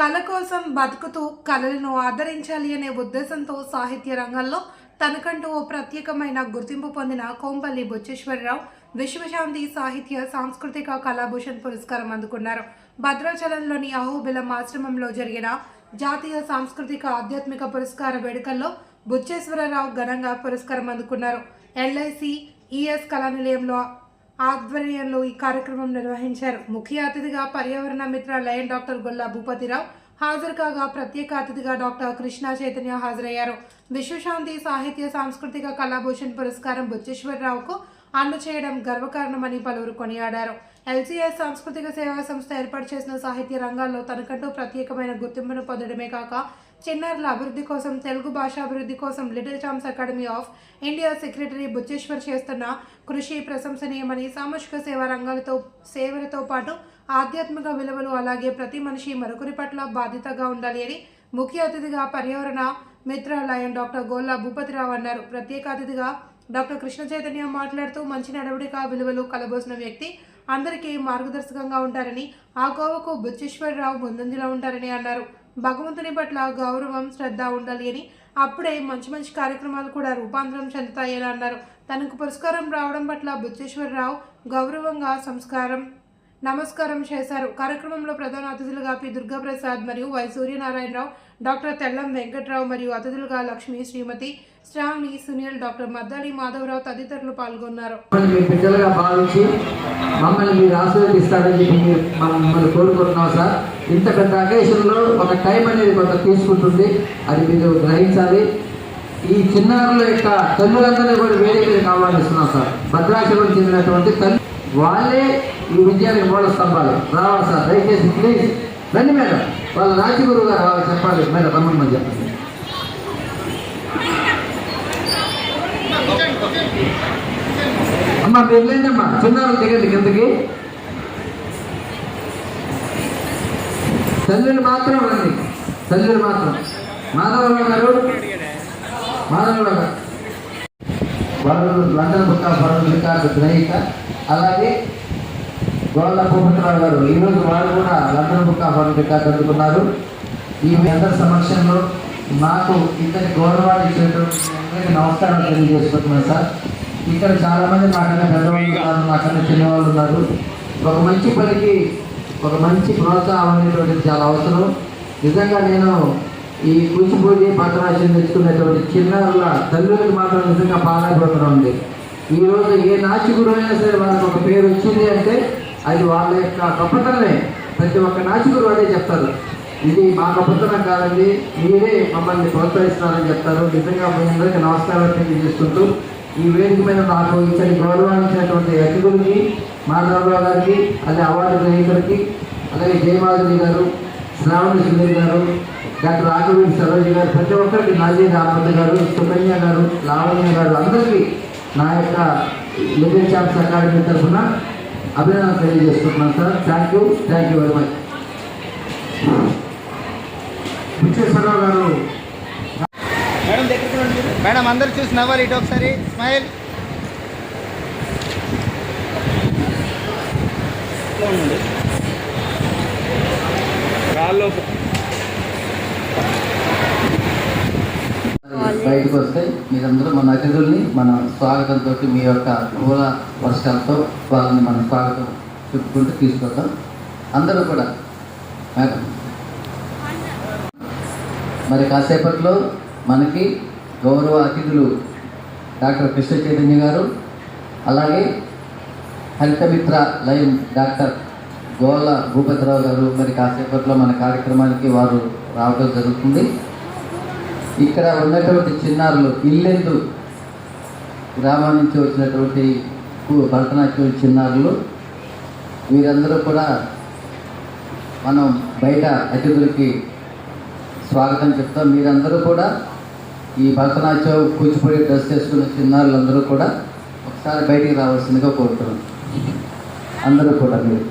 కళ కోసం బతుకుతూ కళలను ఆదరించాలి అనే ఉద్దేశంతో సాహిత్య రంగంలో తనకంటూ ఓ ప్రత్యేకమైన గుర్తింపు పొందిన కోంపల్లి బుచ్చేశ్వరరావు విశ్వశాంతి సాహిత్య సాంస్కృతిక కళాభూషణ్ పురస్కారం అందుకున్నారు. భద్రాచలంలోని అహోబిలం ఆశ్రమంలో జరిగిన జాతీయ సాంస్కృతిక ఆధ్యాత్మిక పురస్కార వేడుకల్లో బుచ్చేశ్వరరావు ఘనంగా పురస్కారం అందుకున్నారు. ఎల్ఐసి ఈఎస్ కళానిలయంలో ఆధ్వర్యంలో ఈ కార్యక్రమం నిర్వహించారు. ముఖ్య అతిథిగా పర్యావరణ మిత్ర లయన్ డాక్టర్ గొల్లా భూపతిరావు హాజరు కాగా ప్రత్యేక అతిథిగా డాక్టర్ కృష్ణ చైతన్య హాజరయ్యారు. విశ్వశాంతి సాహిత్య సాంస్కృతిక కళాభూషణ్ పురస్కారం బుచ్చేశ్వరరావుకు అందచేయడం గర్వకారణమని పలువురు కొనియాడారు. ఎల్సీఎస్ సాంస్కృతిక సేవా సంస్థ ఏర్పాటు చేసిన సాహిత్య రంగాల్లో తనకంటూ ప్రత్యేకమైన గుర్తింపును పొందడమే కాక చిన్నారుల అభివృద్ధి కోసం తెలుగు భాష అభివృద్ధి కోసం little champs academy of India secretary Buchheshwar చేస్తున్న కృషి ప్రశంసనీయమని సామాజిక సేవా రంగాలతో సేవలతో పాటు ఆధ్యాత్మిక విలువలు అలాగే ప్రతి మనిషి మరొకరి పట్ల బాధ్యతగా ఉండాలి అని ముఖ్య అతిథిగా పర్యావరణ మిత్రాలయం డాక్టర్ గోల్లా భూపతిరావు అన్నారు. ప్రత్యేక అతిథిగా డాక్టర్ కృష్ణ చైతన్య మాట్లాడుతూ మంచి నడవడిక విలువలు కలబోసిన వ్యక్తి అందరికీ మార్గదర్శకంగా ఉంటారని ఆ కోవకు బుచ్చేశ్వరరావు ముందంజలో ఉంటారని అన్నారు. భగవంతుని పట్ల గౌరవం శ్రద్ధ ఉండాలి అని అప్పుడే మంచి మంచి కార్యక్రమాలు కూడా రూపాంతరం చెందుతాయని అన్నారు. తనకు పురస్కారం రావడం పట్ల బుచ్చేశ్వరరావు గౌరవంగా సంస్కారం నమస్కారం చేశారు. కార్యక్రమంలో ప్రధాన అతిథులుగా పి. దుర్గాప్రసాద్ మరియు వై. సూర్యనారాయణరావు డాక్టర్ తెల్లం వెంకట్రావు మరియు అతిథులుగా లక్ష్మి శ్రీమతి శ్రావణి సునీల్ డాక్టర్ మద్దాలి మాధవరావు తదితరులు పాల్గొన్నారు. భావించి మమ్మల్ని మీరు ఆశీర్వదిస్తారని మమ్మల్ని కోరుకుంటున్నాం సార్. ఇంత పెద్ద అకేషన్లో ఒక టైం అనేది కొంత తీసుకుంటుంది. అది మీరు గ్రహించాలి. ఈ చిన్నారుల యొక్క తల్లులందరినీ కూడా వేరే మీద కావాలనిస్తున్నాం సార్. భద్రాచలం చెందినటువంటి తల్లి వాళ్ళే ఈ విద్యాలయ మూల స్తంభాలు. రావాలి సార్ దయచేసి ప్లీజ్ రండి మేడం. వాళ్ళ రాజగురువు గారు రావాలి చెప్పాలి. మేడం రమ్మని చెప్పండి. అమ్మా మీరు లేదమ్మా. చిన్నారు దిగండి కిందకి. తల్లులు మాత్రం రండి. తల్లులు మాత్రం. మాధవరావు గారు. మాధవరావు గారు. వారు London book of world record గ్రహీత. అలాగే గోళ్ళ భూపతిరావు గారు ఈరోజు వారు కూడా లండన్ బుక్ ఆఫ్ వరల్డ్ అందుకున్నారు. ఈ అందరి సమక్షంలో నాకు ఇంతటి గౌరవాలు ఇచ్చేటువంటి నమస్కారాలు తెలియజేసుకుంటున్నాను సార్. ఇక్కడ చాలామంది నాకన్నా పెద్దవాళ్ళు ఉన్నారు నాకన్నా చిన్నవాళ్ళు ఉన్నారు. ఒక మంచి పనికి ఒక మంచి ప్రోత్సాహం అనేటువంటిది చాలా అవసరం. నిజంగా నేను ఈ కూచిపూడి భద్రాచలం తెచ్చుకునేటువంటి చిన్నారుల తల్లులకు మాత్రం నిజంగా పాదాభివందనం ఉంది ఈరోజు ఏ నాచికుడు అయినా సరే వాళ్ళకి ఒక పేరు వచ్చింది అంటే అది వాళ్ళ యొక్క గొప్పతనమే. ప్రతి ఒక్క నాచికుడు అదే చెప్తారు ఇది మా గొప్పతనం కాదండి మీరే మమ్మల్ని ప్రోత్సహిస్తున్నారని చెప్తారు. నిజంగా మీ అందరికీ నమస్కారం తెలియజేసుకుంటూ ఈ వేదిక మీద నాకు ఇచ్చని గౌరవించినటువంటి అతిథులకి మాధవరావు గారికి అలాగే అవార్డు గ్రహీతలకి అలాగే జయమాధురి గారు శ్రావణి సుందరి గారు డాక్టర్ రాఘవేంద్ర సరోజ్ గారు ప్రతి ఒక్కరికి నాజీ రామద్ గారు సుకన్య గారు లావణ్య గారు అందరికీ నా యొక్క లిటిల్ ఛాంప్స్ అకాడమీ తరఫున అభినందన తెలియజేసుకుంటున్నాను sir. Thank you thank you very much Visweswararao garu madam అందరు చూసి నవ్వాలి ఇటు ఒకసారి. స్మైల్. బయటకు వస్తే మీరందరూ మన అతిథుల్ని మన స్వాగతంతో మీ యొక్క పూల వర్షాలతో వాళ్ళని మన స్వాగతం చెప్పుకుంటూ తీసుకొద్దాం. అందరూ కూడా. మేడం. మరి కాసేపట్లో మనకి గౌరవ అతిథులు డాక్టర్ కృష్ణ చైతన్య గారు అలాగే హరితమిత్ర లైన్ డాక్టర్ గోల భూపతిరావు గారు. మరి కాసేపట్లో మన కార్యక్రమానికి వారు రావడం జరుగుతుంది. ఇక్కడ ఉన్నటువంటి చిన్నారులు ఇల్లెందు గ్రామం నుంచి వచ్చినటువంటి భరతనాట్యం చిన్నారులు వీరందరూ కూడా మనం బయట అతిథులకి స్వాగతం చెప్తాం. మీరందరూ కూడా ఈ భరతనాట్యం కూచిపూడి డ్రెస్ చేసుకున్న చిన్నారులందరూ కూడా ఒకసారి బయటికి రావాల్సిందిగా కోరుతున్నాం. అందరూ కూడా మీరు.